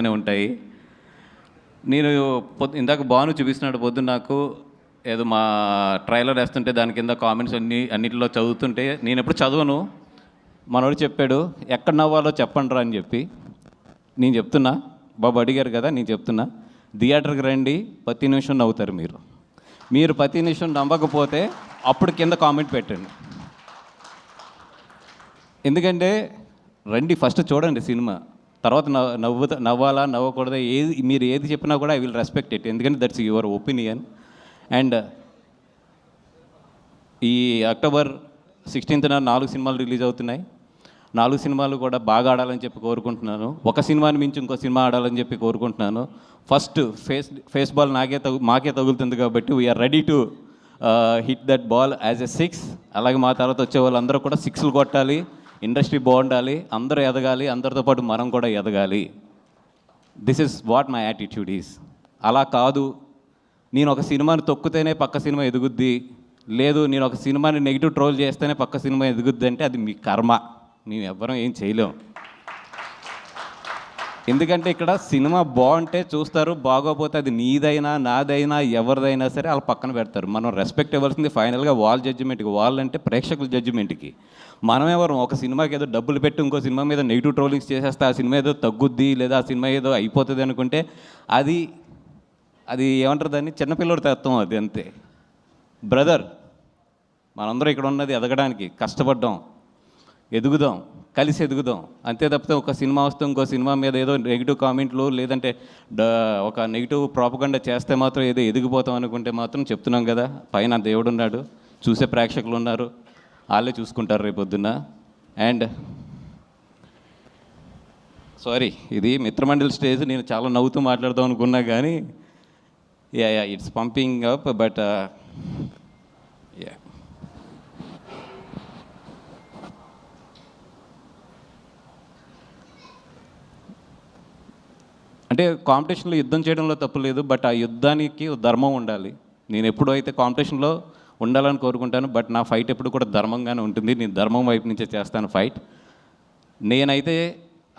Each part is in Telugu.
ఉంటాయి. నేను పొద్దు ఇందాక బాను చూపిస్తున్నాడు పొద్దు నాకు ఏదో మా ట్రైలర్ వేస్తుంటే దాని కింద కామెంట్స్ అన్ని అన్నిటిలో చదువుతుంటే నేను ఎప్పుడు చదవను. మనోడు చెప్పాడు ఎక్కడ నవ్వాలో చెప్పండి రా అని చెప్పి. నేను చెప్తున్నా బాబు అడిగారు కదా నేను చెప్తున్నా థియేటర్కి రండి ప్రతి నిమిషం నవ్వుతారు మీరు. మీరు ప్రతి నిమిషం నవ్వకపోతే అప్పుడు కింద కామెంట్ పెట్టండి. ఎందుకంటే రండి ఫస్ట్ చూడండి సినిమా. తర్వాత నవ్వు నవ్వు నవ్వాలా నవ్వకూడదా ఏది మీరు ఏది చెప్పినా కూడా ఐ విల్ రెస్పెక్ట్ ఇట్ ఎందుకంటే దట్స్ యువర్ ఒపీనియన్ అండ్ ఈ అక్టోబర్ సిక్స్టీన్త్న నాలుగు సినిమాలు రిలీజ్ అవుతున్నాయి. నాలుగు సినిమాలు కూడా బాగా ఆడాలని చెప్పి కోరుకుంటున్నాను. ఒక సినిమాని మించి ఇంకో సినిమా ఆడాలని చెప్పి కోరుకుంటున్నాను. ఫస్ట్ ఫేస్ ఫేస్ బాల్ నాకే తగు మాకే తగులుతుంది కాబట్టి we're ready to hit that ball as a six అలాగే మా తర్వాత వచ్చే వాళ్ళందరూ కూడా సిక్స్లు కొట్టాలి. ఇండస్ట్రీ బాగుండాలి అందరూ ఎదగాలి అందరితో పాటు మనం కూడా ఎదగాలి. This is what my attitude is అలా కాదు నేను ఒక సినిమాని తొక్కితేనే పక్క సినిమా ఎదుగుద్ది లేదు నేను ఒక సినిమాని నెగిటివ్ ట్రోల్ చేస్తేనే పక్క సినిమా ఎదుగుద్ది అంటే అది మీ కర్మ. మేము ఎవ్వరం ఏం చేయలేం. ఎందుకంటే ఇక్కడ సినిమా బాగుంటే చూస్తారు బాగోపోతే అది నీదైనా నాదైనా ఎవరిదైనా సరే వాళ్ళు పక్కన పెడతారు. మనం రెస్పెక్ట్ ఇవ్వాల్సింది ఫైనల్గా వాల్ జడ్జిమెంట్కి వాళ్ళంటే అంటే ప్రేక్షకుల జడ్జిమెంట్కి మనం ఎవరు ఒక సినిమాకి ఏదో డబ్బులు పెట్టి ఇంకో సినిమా మీద నెగిటివ్ ట్రోలింగ్స్ చేసేస్తే ఆ సినిమా ఏదో తగ్గుద్ది లేదా ఆ సినిమా ఏదో అయిపోతుంది అనుకుంటే అది అది ఏమంటారు దాన్ని? చిన్నపిల్లడి తత్వం అది అంతే. బ్రదర్ మనందరం ఇక్కడ ఉన్నది ఎదగడానికి కష్టపడ్డాం ఎదుగుదాం. కలిసి ఎదుగుదాం. అంతే తప్పితే ఒక సినిమా వస్తే ఇంకో సినిమా మీద ఏదో నెగిటివ్ కామెంట్లు లేదంటే ఒక నెగిటివ్ ప్రాపగండ చేస్తే మాత్రం ఏదో ఎదిగిపోతాం అనుకుంటే మాత్రం చెప్తున్నాం కదా. పైన దేవుడు ఉన్నాడు చూసే ప్రేక్షకులు ఉన్నారు వాళ్ళే చూసుకుంటారు రేపొద్దున. అండ్ సారీ ఇది మిత్రమండలి స్టేజ్ నేను చాలా నవ్వుతూ మాట్లాడదాం అనుకున్నా కానీ yeah yeah it's pumping up but yeah అంటే కాంపిటీషన్లో యుద్ధం చేయడంలో తప్పు లేదు బట్ ఆ యుద్ధానికి ధర్మం ఉండాలి. నేను ఎప్పుడు అయితే కాంపిటీషన్లో ఉండాలని కోరుకుంటాను బట్ నా ఫైట్ ఎప్పుడు కూడా ధర్మంగానే ఉంటుంది. నేను ధర్మం వైపు నుంచే చేస్తాను ఫైట్ నేనైతే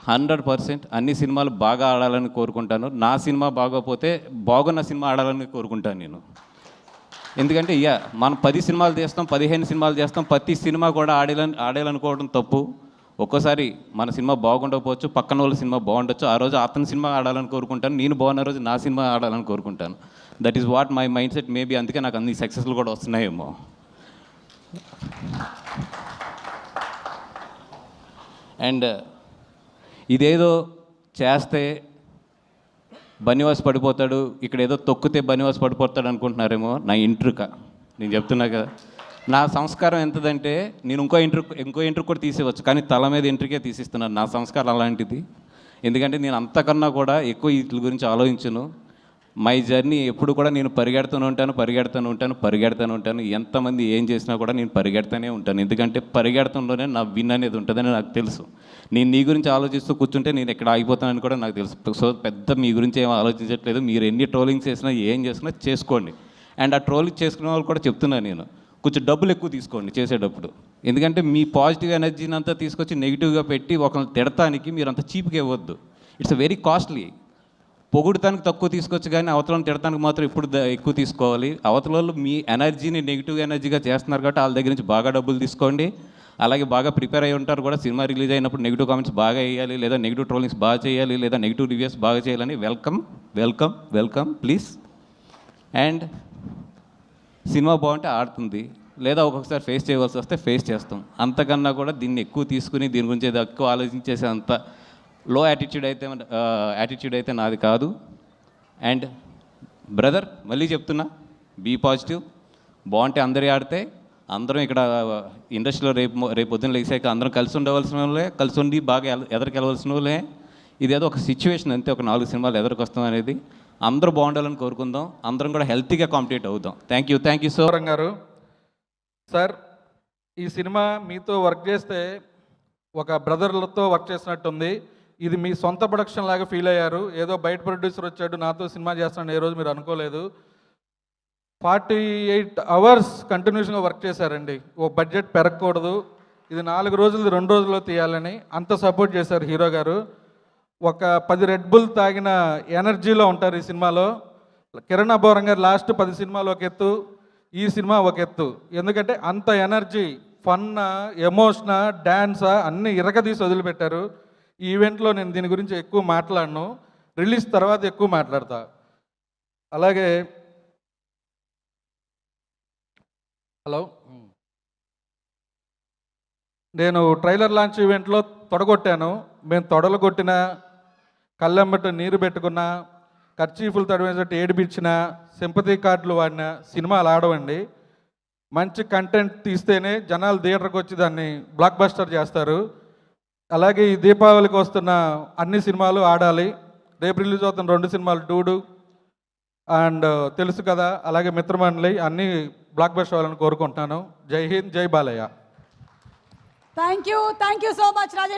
హండ్రెడ్ పర్సెంట్ అన్ని సినిమాలు బాగా ఆడాలని కోరుకుంటాను. నా సినిమా బాగోపోతే బాగున్న సినిమా ఆడాలని కోరుకుంటాను నేను. ఎందుకంటే ఇక మనం పది సినిమాలు చేస్తాం పదిహేను సినిమాలు చేస్తాం ప్రతి సినిమా కూడా ఆడాలని ఆడాలనుకోవడం తప్పు. ఒక్కోసారి మన సినిమా బాగుండకపోవచ్చు పక్కన వాళ్ళ సినిమా బాగుండొచ్చు ఆ రోజు అతని సినిమా ఆడాలని కోరుకుంటాను నేను బాగున్న రోజు నా సినిమా ఆడాలని కోరుకుంటాను. That is what my mindset maybe అందుకే నాకు అన్ని సక్సెస్లు కూడా వస్తున్నాయేమో. అండ్ ఇదేదో చేస్తే బనివాస్ పడిపోతాడు ఇక్కడ ఏదో తొక్కితే బనివాస్ పడిపోతాడు అనుకుంటున్నారేమో నా ఇంట్రుక. నేను చెప్తున్నా కదా నా సంస్కారం ఎంతదంటే నేను ఇంకో ఇంటర్ ఇంకో ఇంటర్ కూడా తీసేవచ్చు కానీ తల మీద ఇంటర్కే తీసిస్తున్నాను. నా సంస్కారం అలాంటిది. ఎందుకంటే నేను అంతకన్నా కూడా ఎక్కువ వీటి గురించి ఆలోచించను. మై జర్నీ ఎప్పుడు కూడా నేను పరిగెడుతూనే ఉంటాను పరిగెడుతూనే ఉంటాను పరిగెడుతూనే ఉంటాను. ఎంతమంది ఏం చేసినా కూడా నేను పరిగెడుతూనే ఉంటాను. ఎందుకంటే పరిగెడతంలోనే నా విన్ అనేది ఉంటుందని నాకు తెలుసు. నేను నీ గురించి ఆలోచిస్తూ కూర్చుంటే నేను ఎక్కడ ఆగిపోతానని కూడా నాకు తెలుసు. సో పెద్ద మీ గురించి ఏం ఆలోచించట్లేదు. మీరు ఎన్ని ట్రోలింగ్స్ చేసినా ఏం చేసినా చేసుకోండి. అండ్ ఆ ట్రోలింగ్ చేసుకునే వాళ్ళు కూడా చెప్తున్నాను నేను. కొంచెం డబ్బులు ఎక్కువ తీసుకోండి చేసేటప్పుడు. ఎందుకంటే మీ పాజిటివ్ ఎనర్జీని అంతా తీసుకొచ్చి నెగిటివ్గా పెట్టి ఒకరిని తిడటానికి మీరు అంత చీప్గా ఇవ్వద్దు. It's very costly. పొగుడుతానికి తక్కువ తీసుకొచ్చు కానీ అవతలను తిడటానికి మాత్రం ఇప్పుడు ఎక్కువ తీసుకోవాలి. అవతల వాళ్ళు మీ ఎనర్జీని నెగిటివ్ ఎనర్జీగా చేస్తున్నారు కాబట్టి వాళ్ళ దగ్గర నుంచి బాగా డబ్బులు తీసుకోండి. అలాగే బాగా ప్రిపేర్ అయి ఉంటారు కూడా సినిమా రిలీజ్ అయినప్పుడు నెగిటివ్ కామెంట్స్ బాగా వేయాలి లేదా నెగిటివ్ ట్రోలింగ్స్ బాగా చేయాలి లేదా నెగిటివ్ రివ్యూస్ బాగా చేయాలని welcome welcome welcome please. And cinema బాగుంటే ఆడుతుంది. లేదా ఒక్కొక్కసారి ఫేస్ చేయవలసి వస్తే ఫేస్ చేస్తాం. అంతకన్నా కూడా దీన్ని ఎక్కువ తీసుకుని దీని గురించి ఏదో ఎక్కువ ఆలోచించేసే అంత లో యాటిట్యూడ్ అయితే యాటిట్యూడ్ అయితే నాది కాదు. అండ్ బ్రదర్ మళ్ళీ చెప్తున్నా బీ పాజిటివ్ బాగుంటే అందరి ఆడితే అందరం ఇక్కడ ఇండస్ట్రీలో రేపు రేపు పొద్దున్న లేచాక అందరం కలిసి ఉండవలసిన వాళ్ళే కలిసి ఉండి బాగా ఎదరికి వెళ్ళవలసిన వాళ్ళే. ఇదేదో ఒక సిచ్యువేషన్ అంతే ఒక నాలుగు సినిమాలు ఎదరికొస్తాం అనేది. అందరూ బాగుండాలని కోరుకుందాం. అందరం కూడా హెల్తీగా కాంపిటేట్ అవుదాం. Thank you thank you so Soram గారు సార్ ఈ సినిమా మీతో వర్క్ చేస్తే ఒక బ్రదర్లతో వర్క్ చేసినట్టుంది. ఇది మీ సొంత ప్రొడక్షన్ లాగా ఫీల్ అయ్యారు. ఏదో బయట ప్రొడ్యూసర్ వచ్చాడు నాతో సినిమా చేస్తాను ఏ రోజు మీరు అనుకోలేదు. ఫార్టీ ఎయిట్ అవర్స్ కంటిన్యూషన్గా వర్క్ చేశారండి. ఓ బడ్జెట్ పెరగకూడదు. ఇది నాలుగు రోజులు రెండు రోజుల్లో తీయాలని అంత సపోర్ట్ చేశారు హీరో గారు. ఒక పది రెడ్ బుల్ తాగిన ఎనర్జీలో ఉంటారు ఈ సినిమాలో. కిరణ్ అబ్బోరం గారు లాస్ట్ పది సినిమాలు ఒక ఎత్తు ఈ సినిమా ఒక ఎత్తు. ఎందుకంటే అంత ఎనర్జీ ఫన్న ఎమోషన్ డ్యాన్సా అన్నీ ఇరగదీసి వదిలిపెట్టారు. ఈ ఈవెంట్లో నేను దీని గురించి ఎక్కువ మాట్లాడను. రిలీజ్ తర్వాత ఎక్కువ మాట్లాడతా. అలాగే హలో? నేను ట్రైలర్ లాంచ్ ఈవెంట్లో తొడగొట్టాను. మేము తొడలు కొట్టిన కళ్ళెంబట నీరు పెట్టుకున్న ఖర్చీఫులు తడివేసినట్టు ఏడిపించిన సింపతి కార్డులు వాడిన సినిమాలు ఆడవండి. మంచి కంటెంట్ తీస్తేనే జనాలు థియేటర్కి వచ్చి దాన్ని బ్లాక్ బస్టర్ చేస్తారు. అలాగే ఈ దీపావళికి వస్తున్న అన్ని సినిమాలు ఆడాలి. రేపు రిలీజ్ అవుతున్న రెండు సినిమాలు డూడు అండ్ తెలుసు కదా అలాగే మిత్రమండలి అన్ని బ్లాక్ బస్టర్ అవ్వాలని కోరుకుంటున్నాను. జై హింద్ జై Balayya. Thank you thank you so much Rajesh.